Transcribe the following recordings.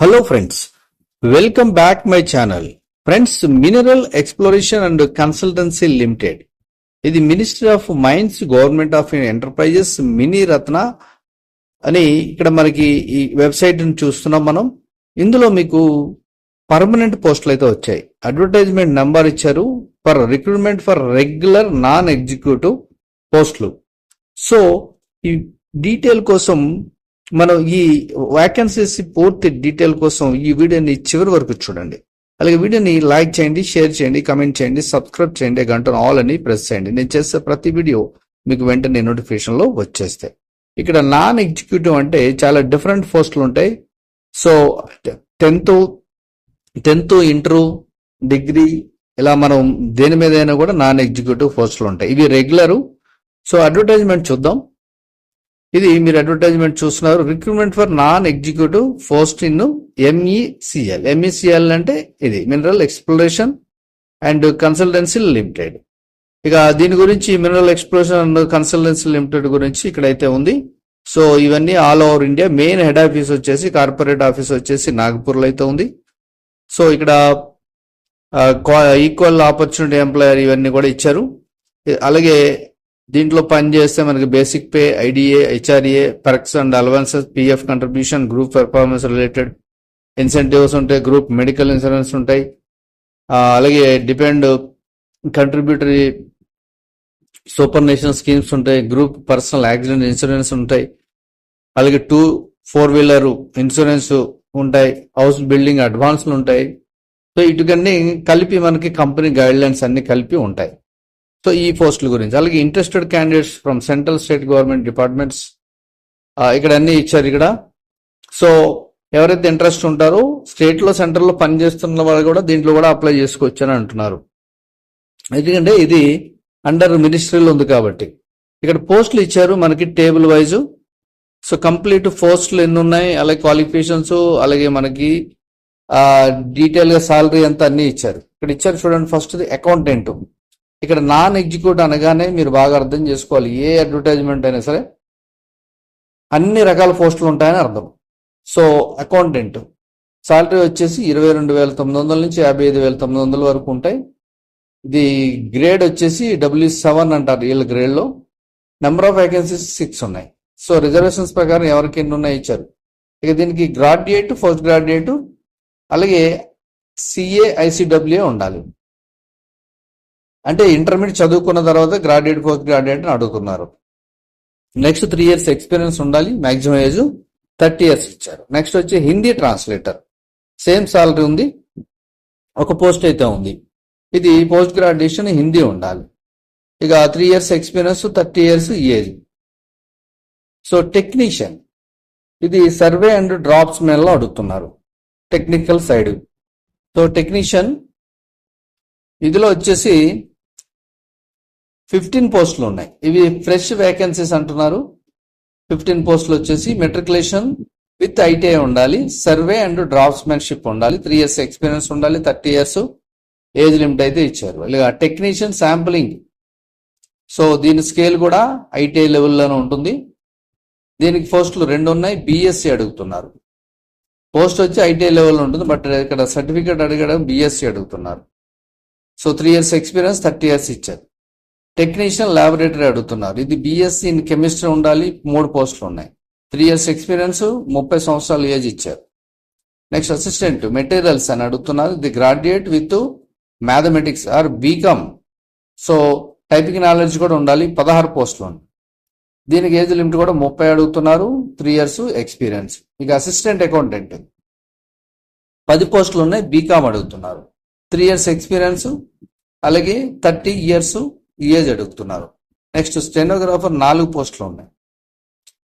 Hello friends welcome back my channel friends mineral exploration and consultancy limited ఇది ministry of mines government of enterprises mini ratna అని ఇక్కడ మనకి ఈ website చూస్తున్నాం మనం. ఇందులో మీకు పర్మనెంట్ పోస్టులు అయితే వచ్చాయి. అడ్వర్టైజ్మెంట్ నెంబర్ ఇచ్చారు. For recruitment for regular non executive పోస్టులు సో ఈ డీటెయిల్ కోసం మనం ఈ వ్యాకెన్సీస్ పూర్తి డీటెయిల్ కోసం ఈ వీడియోని చివరి వరకు చూడండి. అలాగే వీడియోని లైక్ చేయండి షేర్ చేయండి కమెంట్ చేయండి సబ్స్క్రైబ్ చేయండి గంట ఆల్ అని ప్రెస్ చేయండి. నేను చేసే ప్రతి వీడియో మీకు వెంటనే నోటిఫికేషన్లో వచ్చేస్తాయి. ఇక్కడ నాన్ ఎగ్జిక్యూటివ్ అంటే చాలా డిఫరెంట్ పోస్టులు ఉంటాయి. So tenth tenth inter degree ఇలా మనం దేని మీదైనా కూడా నాన్ ఎగ్జిక్యూటివ్ పోస్టులు ఉంటాయి. ఇవి రెగ్యులర్ సో అడ్వర్టైజ్మెంట్ చూద్దాం. ఇది మీరు అడ్వర్టైజ్మెంట్ చూస్తున్నారు. Recruitment for non executive post in MECL MECL అంటే ఇది mineral exploration and consultancy limited ఇక దీని గురించి mineral exploration and consultancy limited గురించి ఇక్కడైతే ఉంది. సో ఇవన్నీ all over India main head office వచ్చేసి కార్పొరేట్ ఆఫీస్ వచ్చేసి నాగపూర్లో అయితే ఉంది. సో ఇక్కడ ఈక్వల్ ఆపర్చునిటీ ఎంప్లాయర్ ఇవన్నీ కూడా ఇచ్చారు. అలాగే దీంట్లో పని చేస్తే మనకి basic pay IDA HRA perks and allowances PF contribution group performance related incentives ఉంటాయి గ్రూప్ మెడికల్ ఇన్సూరెన్స్ ఉంటాయి. అలాగే depend contributory superannuation schemes ఉంటాయి గ్రూప్ పర్సనల్ యాక్సిడెంట్ ఇన్సూరెన్స్ ఉంటాయి. అలాగే టూ ఫోర్ వీలర్ ఇన్సూరెన్స్ ఉంటాయి హౌస్ బిల్డింగ్ అడ్వాన్స్లు ఉంటాయి. So ఇటుకన్నీ కలిపి మనకి కంపెనీ గైడ్ లైన్స్ అన్ని కలిపి ఉంటాయి. సో ఈ పోస్టుల గురించి. అలాగే interested candidates from central state government departments ఇక్కడ అన్ని ఇచ్చారు ఇక్కడ. సో ఎవరైతే ఇంట్రెస్ట్ ఉంటారో స్టేట్లో సెంట్రల్లో పనిచేస్తున్న వాళ్ళు కూడా దీంట్లో కూడా అప్లై చేసుకోవచ్చు అని అంటున్నారు. ఎందుకంటే ఇది అండర్ మినిస్ట్రీలో ఉంది కాబట్టి. ఇక్కడ పోస్టులు ఇచ్చారు మనకి టేబుల్ వైజ్ సో కంప్లీట్ పోస్టులు ఎన్ని ఉన్నాయి అలాగే క్వాలిఫికేషన్స్ అలాగే మనకి డీటెయిల్గా డీటెయిల్గా సాలరీ అంతా అన్ని ఇచ్చారు. ఇక్కడ ఇచ్చారు చూడండి ఫస్ట్ అకౌంటెంట్ ఇక్కడ నాన్ ఎగ్జిక్యూట్ అనగానే మీరు బాగా అర్థం చేసుకోవాలి. ఏ అడ్వర్టైజ్మెంట్ అయినా సరే అన్ని రకాల పోస్టులు ఉంటాయని అర్థం. So accountant. సాలరీ వచ్చేసి ఇరవై రెండు వేల తొమ్మిది వందల నుంచి యాభై ఐదు వేల తొమ్మిది వందల వరకు ఉంటాయి. ఇది గ్రేడ్ వచ్చేసి డబ్ల్యూ సెవెన్ అంటారు వీళ్ళ గ్రేడ్లో. నెంబర్ ఆఫ్ వేకెన్సీస్ సిక్స్ ఉన్నాయి. సో రిజర్వేషన్స్ ప్రకారం ఎవరికి ఎన్ని ఉన్నాయి ఇచ్చారు. ఇక దీనికి గ్రాడ్యుయేట్ ఫస్ట్ గ్రాడ్యుయేట్ అలాగే సిఏ ఐసిడబ్ల్యూఏ ఉండాలి. అంటే ఇంటర్మీడియట్ చదువుకున్న తర్వాత గ్రాడ్యుయేట్ పోస్ట్ గ్రాడ్యుయేట్ అని అడుగుతున్నారు. నెక్స్ట్ త్రీ ఇయర్స్ ఎక్స్పీరియన్స్ ఉండాలి మాక్సిమం ఏజ్ థర్టీ ఇయర్స్ ఇచ్చారు. నెక్స్ట్ వచ్చి హిందీ ట్రాన్స్లేటర్. సేమ్ సాలరీ ఉంది ఒక పోస్ట్ అయితే ఉంది. ఇది పోస్ట్ గ్రాడ్యుయేషన్ హిందీ ఉండాలి. ఇక three years experience thirty years age. So technician ఇది సర్వే అండ్ డ్రాప్స్ మెన్లో అడుగుతున్నారు టెక్నికల్ సైడ్. సో టెక్నీషియన్ ఇదిలో వచ్చేసి ఫిఫ్టీన్ పోస్టులు ఉన్నాయి. ఇవి ఫ్రెష్ వేకెన్సీస్ అంటున్నారు. ఫిఫ్టీన్ పోస్టులు వచ్చేసి మెట్రికులేషన్ విత్ ఐటీఐ ఉండాలి. సర్వే అండ్ డ్రాఫ్ట్స్మెన్షిప్ ఉండాలి. త్రీ ఇయర్స్ ఎక్స్పీరియన్స్ ఉండాలి. థర్టీ ఇయర్స్ ఏజ్ లిమిట్ అయితే ఇచ్చారు. ఇలాగ టెక్నీషియన్ శాంపులింగ్ సో దీని స్కేల్ కూడా ఐటీఐ లెవెల్లోనే ఉంటుంది. దీనికి పోస్టులు రెండు ఉన్నాయి. బీఎస్సీ అడుగుతున్నారు. పోస్ట్ వచ్చి ఐటీఐ లెవెల్లో ఉంటుంది. బట్ ఇక్కడ సర్టిఫికేట్ అడగడం బీఎస్సీ అడుగుతున్నారు. So three years experience thirty years ఇచ్చారు. టెక్నీషియన్ ల్యాబొరేటరీ అడుగుతున్నారు. ఇది బిఎస్సి ఇన్ కెమిస్ట్రీ ఉండాలి. మూడు పోస్టులు ఉన్నాయి. త్రీ ఇయర్స్ ఎక్స్పీరియన్స్ ముప్పై సంవత్సరాలు ఏజ్ ఇచ్చారు. నెక్స్ట్ అసిస్టెంట్ మెటీరియల్స్ అని అడుగుతున్నారు. ఇది graduate with mathematics or BCom so typing knowledge కూడా ఉండాలి. పదహారు పోస్టులు ఉన్నాయి. దీనికి ఏజ్ లిమిట్ కూడా ముప్పై అడుగుతున్నారు. త్రీ ఇయర్స్ ఎక్స్పీరియన్స్ ఇక అసిస్టెంట్ అకౌంటెంట్ పది పోస్టులు ఉన్నాయి. బీకామ్ అడుగుతున్నారు. త్రీ ఇయర్స్ ఎక్స్పీరియన్స్ అలాగే థర్టీ ఇయర్స్ ఈఏజ్ అడుగుతున్నారు నెక్స్ట్ స్టెనోగ్రాఫర్ నాలుగు పోస్టులు ఉన్నాయి.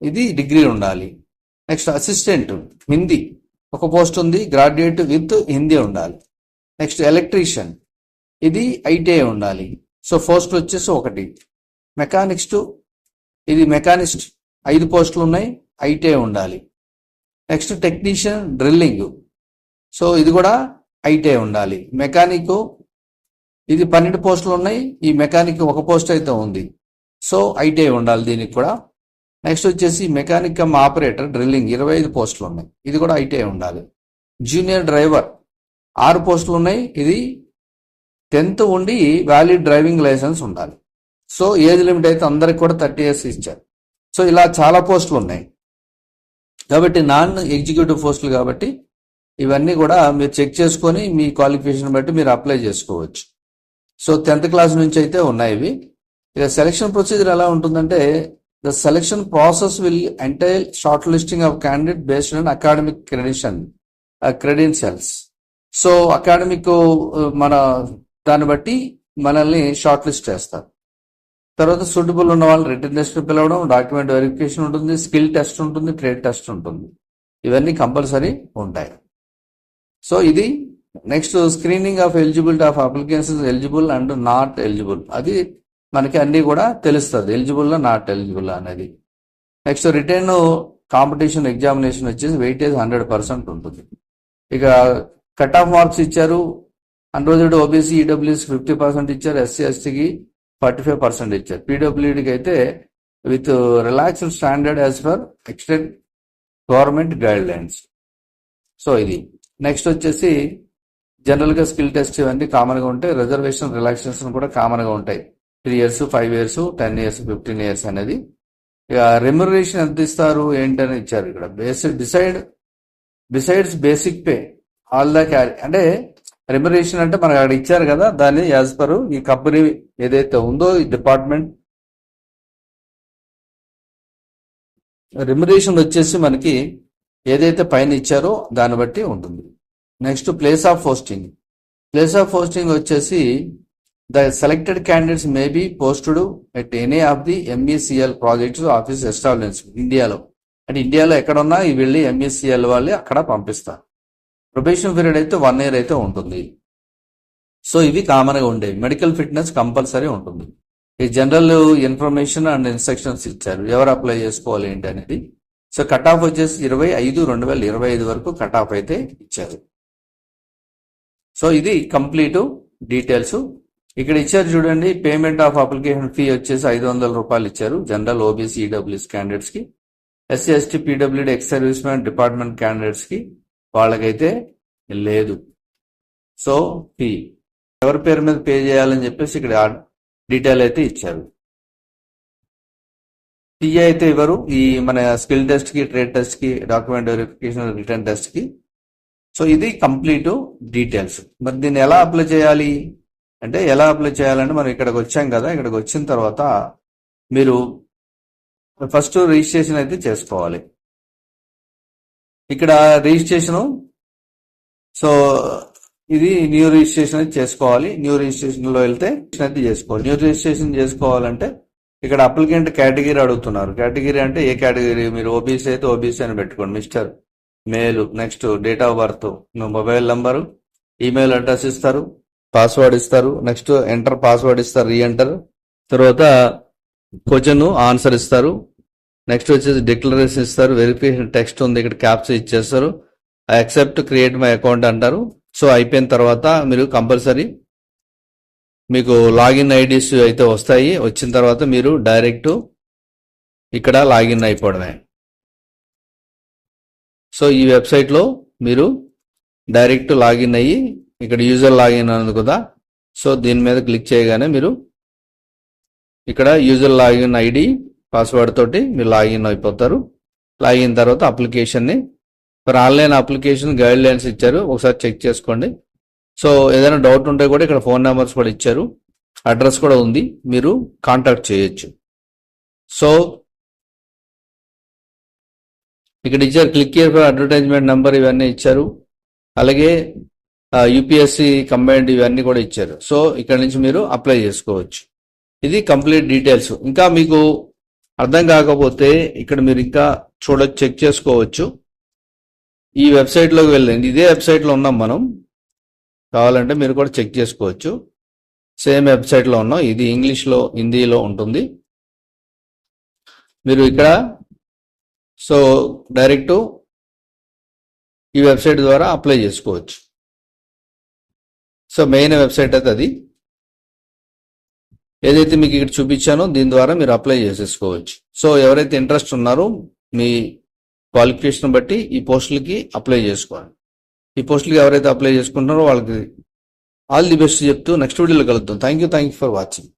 ఇది డిగ్రీ ఉండాలి. Next assistant Hindi. ఒక పోస్ట్ ఉంది గ్రాడ్యుయేట్ విత్ హిందీ ఉండాలి. నెక్స్ట్ ఎలక్ట్రీషియన్ ఇది ఐటీఐ ఉండాలి. సో పోస్టులు వచ్చేసి ఒకటి. మెకానిక్స్ట్ ఇది మెకానిస్ట్ ఐదు పోస్టులు ఉన్నాయి ఐటీఐ ఉండాలి. నెక్స్ట్ టెక్నీషియన్ డ్రిల్లింగ్ సో ఇది కూడా ఐటీఐ ఉండాలి. మెకానిక్ ఇది పన్నెండు పోస్టులు ఉన్నాయి. ఈ మెకానిక్ ఒక పోస్ట్ అయితే ఉంది. సో ఐటీఐ ఉండాలి దీనికి కూడా. నెక్స్ట్ వచ్చేసి మెకానిక్ కమ్ ఆపరేటర్ డ్రిల్లింగ్ ఇరవై ఐదు పోస్టులు ఉన్నాయి. ఇది కూడా ఐటీఐ ఉండాలి. జూనియర్ డ్రైవర్ ఆరు పోస్టులు ఉన్నాయి. ఇది టెన్త్ ఉండి వ్యాలిడ్ డ్రైవింగ్ లైసెన్స్ ఉండాలి. సో ఏజ్ లిమిట్ అయితే అందరికి కూడా థర్టీ ఇయర్స్ ఇచ్చారు. సో ఇలా చాలా పోస్టులు ఉన్నాయి. కాబట్టి నాన్ ఎగ్జిక్యూటివ్ పోస్టులు కాబట్టి ఇవన్నీ కూడా మీరు చెక్ చేసుకొని మీ క్వాలిఫికేషన్ బట్టి మీరు అప్లై చేసుకోవచ్చు. సో టెన్త్ క్లాస్ నుంచి అయితే ఉన్నాయి ఇవి. ఇక సెలక్షన్ ప్రొసీజర్ ఎలా ఉంటుందంటే the selection process will entail short listing of candidate based on academic credition credentials so academic మన దాన్ని బట్టి మనల్ని షార్ట్ లిస్ట్ చేస్తారు. తర్వాత సూటబుల్ ఉన్న వాళ్ళు రిటర్న్ టెస్ట్ పిలవడం డాక్యుమెంట్ వెరిఫికేషన్ ఉంటుంది స్కిల్ టెస్ట్ ఉంటుంది ట్రేడ్ టెస్ట్ ఉంటుంది. ఇవన్నీ కంపల్సరీ ఉంటాయి. సో ఇది next screening of eligibility of applications eligible and not eligible. అది మనకి అన్ని కూడా తెలుస్తుంది. ఎలిజిబుల్ నాట్ ఎలిజిబుల్ అనేది. నెక్స్ట్ రిటర్న్ కాంపిటీషన్ ఎగ్జామినేషన్ వచ్చేసి వెయిటేజ్ హండ్రెడ్ పర్సెంట్ ఉంటుంది. ఇక కట్ ఆఫ్ మార్క్స్ ఇచ్చారు. Unreserved OBC EWS fifty percent ఇచ్చారు. ఎస్సీ ఎస్టీకి ఫార్టీ ఫైవ్ పర్సెంట్ ఇచ్చారు. పీడబ్ల్యూడికి అయితే with relaxed standard as per extent government guide lines so ఇది. నెక్స్ట్ వచ్చేసి జనరల్గా స్కిల్ టెస్ట్ ఇవన్నీ కామన్గా ఉంటాయి రిజర్వేషన్ రిలాక్సేషన్ కూడా కామన్గా ఉంటాయి. Three years five years ten years fifteen years అనేది. ఇక రెమ్యునరేషన్ ఎంత ఇస్తారు ఏంటని ఇచ్చారు ఇక్కడ. Basic decide besides basic pay. All the carry అంటే రెమ్యునరేషన్ అంటే మనకు అక్కడ ఇచ్చారు కదా దాన్ని యాజ్ పర్ ఈ కంపెనీ ఏదైతే ఉందో ఈ డిపార్ట్మెంట్. రెమ్యునరేషన్ వచ్చేసి మనకి ఏదైతే పైన ఇచ్చారో దాన్ని బట్టి ఉంటుంది. Next place of posting place of posting వచ్చేసి the selected candidates may be posted at any of the MECL projects office establish ఇండియాలో అంటే ఇండియాలో ఎక్కడున్నా వెళ్ళి ఎంఈసిఎల్ వాళ్ళు అక్కడ పంపిస్తారు. ప్రొబేషన్ పీరియడ్ అయితే వన్ ఇయర్ అయితే ఉంటుంది. సో ఇవి కామన్గా ఉండేవి. మెడికల్ ఫిట్నెస్ కంపల్సరీ ఉంటుంది. ఈ జనరల్ ఇన్ఫర్మేషన్ అండ్ ఇన్స్ట్రక్షన్స్ ఇచ్చారు. ఎవరు అప్లై చేసుకోవాలి ఏంటి అనేది. సో కట్ ఆఫ్ వచ్చేసి ఇరవై ఐదు రెండు వేల ఇరవై ఐదు వరకు కట్ ఆఫ్ అయితే ఇచ్చారు. సో ఇది కంప్లీట్ డీటెయిల్స్. ఇక్కడ ఇచ్చారు చూడండి పేమెంట్ ఆఫ్ అప్లికేషన్ ఫీ వచ్చేసి ఐదు వందల రూపాయలు ఇచ్చారు జనరల్ ఓబీసీ ఈడబ్ల్యూఎస్ క్యాండిడేట్స్కి. SC ST PWD ex service man department క్యాండిడేట్స్కి వాళ్ళకైతే లేదు. సో ఫీ ఎవరి పేరు మీద పే చేయాలని చెప్పేసి ఇక్కడ డీటెయిల్ అయితే ఇచ్చారు. పిఏ అయితే ఇవ్వరు ఈ మన స్కిల్ టెస్ట్కి ట్రేడ్ టెస్ట్కి డాక్యుమెంట్ వెరిఫికేషన్ రిటర్న్ టెస్ట్కి సో ఇది కంప్లీట్ డీటెయిల్స్. మరి దీన్ని ఎలా అప్లై చేయాలి? అంటే ఎలా అప్లై చేయాలంటే మనం ఇక్కడికి వచ్చాం కదా ఇక్కడికి వచ్చిన తర్వాత మీరు ఫస్ట్ రిజిస్ట్రేషన్ అయితే చేసుకోవాలి. ఇక్కడ రిజిస్ట్రేషన్ సో ఇది న్యూ రిజిస్ట్రేషన్ అయితే చేసుకోవాలి. న్యూ రిజిస్ట్రేషన్లో వెళ్తే అయితే చేసుకోవాలి. న్యూ రిజిస్ట్రేషన్ చేసుకోవాలంటే ఇక్కడ అప్లికెంట్ కేటగిరీ అడుగుతున్నారు. కేటగిరీ అంటే ఏ కేటగిరీ? మీరు ఓబీసీ అయితే ఓబీసీ అని పెట్టుకోండి mister. Male next date of birth mobile number email address ఇస్తారు పాస్వర్డ్ ఇస్తారు నెక్స్ట్ ఎంటర్ పాస్వర్డ్ ఇస్తారు రీ ఎంటర్ తర్వాత క్వశ్చన్ ఆన్సర్ ఇస్తారు నెక్స్ట్ వచ్చేసి డిక్లరేషన్ ఇస్తారు వెరిఫికేషన్ టెక్స్ట్ ఉంది ఇక్కడ క్యాప్స్ ఇచ్చేస్తారు యాక్సెప్ట్ క్రియేట్ మై అకౌంట్ అంటారు. సో అయిపోయిన తర్వాత మీరు కంపల్సరీ మీకు లాగిన్ ఐడీస్ అయితే వస్తాయి వచ్చిన తర్వాత మీరు డైరెక్ట్ ఇక్కడ లాగిన్ అయిపోవడమే. సో ఈ వెబ్సైట్లో మీరు డైరెక్ట్ లాగిన్ అయ్యి ఇక్కడ యూజర్ లాగిన్ అన్నది కదా సో దీని మీద క్లిక్ చేయగానే మీరు ఇక్కడ యూజర్ లాగిన్ ఐడి పాస్వర్డ్ తోటి మీరు లాగిన్ అయిపోతారు. లాగిన్ తర్వాత అప్లికేషన్ని మరి ఆన్లైన్ అప్లికేషన్ గైడ్ లైన్స్ ఇచ్చారు ఒకసారి చెక్ చేసుకోండి. సో ఏదైనా డౌట్ ఉంటే కూడా ఇక్కడ ఫోన్ నెంబర్స్ కూడా ఇచ్చారు అడ్రస్ కూడా ఉంది మీరు కాంటాక్ట్ చేయొచ్చు. సో ఇక్కడ ఇచ్చారు click here for advertisement number ఇవన్నీ ఇచ్చారు. అలాగే యూపీఎస్సి కంబైన్డ్ ఇవన్నీ కూడా ఇచ్చారు. సో ఇక్కడ నుంచి మీరు అప్లై చేసుకోవచ్చు. ఇది కంప్లీట్ డీటెయిల్స్ ఇంకా మీకు అర్థం కాకపోతే ఇక్కడ మీరు ఇంకా చూడొచ్చు చెక్ చేసుకోవచ్చు. ఈ వెబ్సైట్లోకి వెళ్ళండి. ఇదే వెబ్సైట్లో ఉన్నాం మనం. కావాలంటే మీరు కూడా చెక్ చేసుకోవచ్చు. సేమ్ వెబ్సైట్లో ఉన్నాం. ఇది ఇంగ్లీష్లో హిందీలో ఉంటుంది. మీరు ఇక్కడ సో డైరెక్ట్ ఈ వెబ్సైట్ ద్వారా అప్లై చేసుకోవచ్చు. సో మెయిన్ వెబ్సైట్ అయితే అది. ఏదైతే మీకు ఇక్కడ చూపించానో దీని ద్వారా మీరు అప్లై చేసేసుకోవచ్చు. సో ఎవరైతే ఇంట్రెస్ట్ ఉన్నారో మీ క్వాలిఫికేషన్ బట్టి ఈ పోస్టులకి అప్లై చేసుకోవాలి. ఈ పోస్టులకి ఎవరైతే అప్లై చేసుకుంటున్నారో వాళ్ళకి ఆల్ ది బెస్ట్ చెప్తూ నెక్స్ట్ వీడియోలో కలుద్దాం. Thank you thank you for watching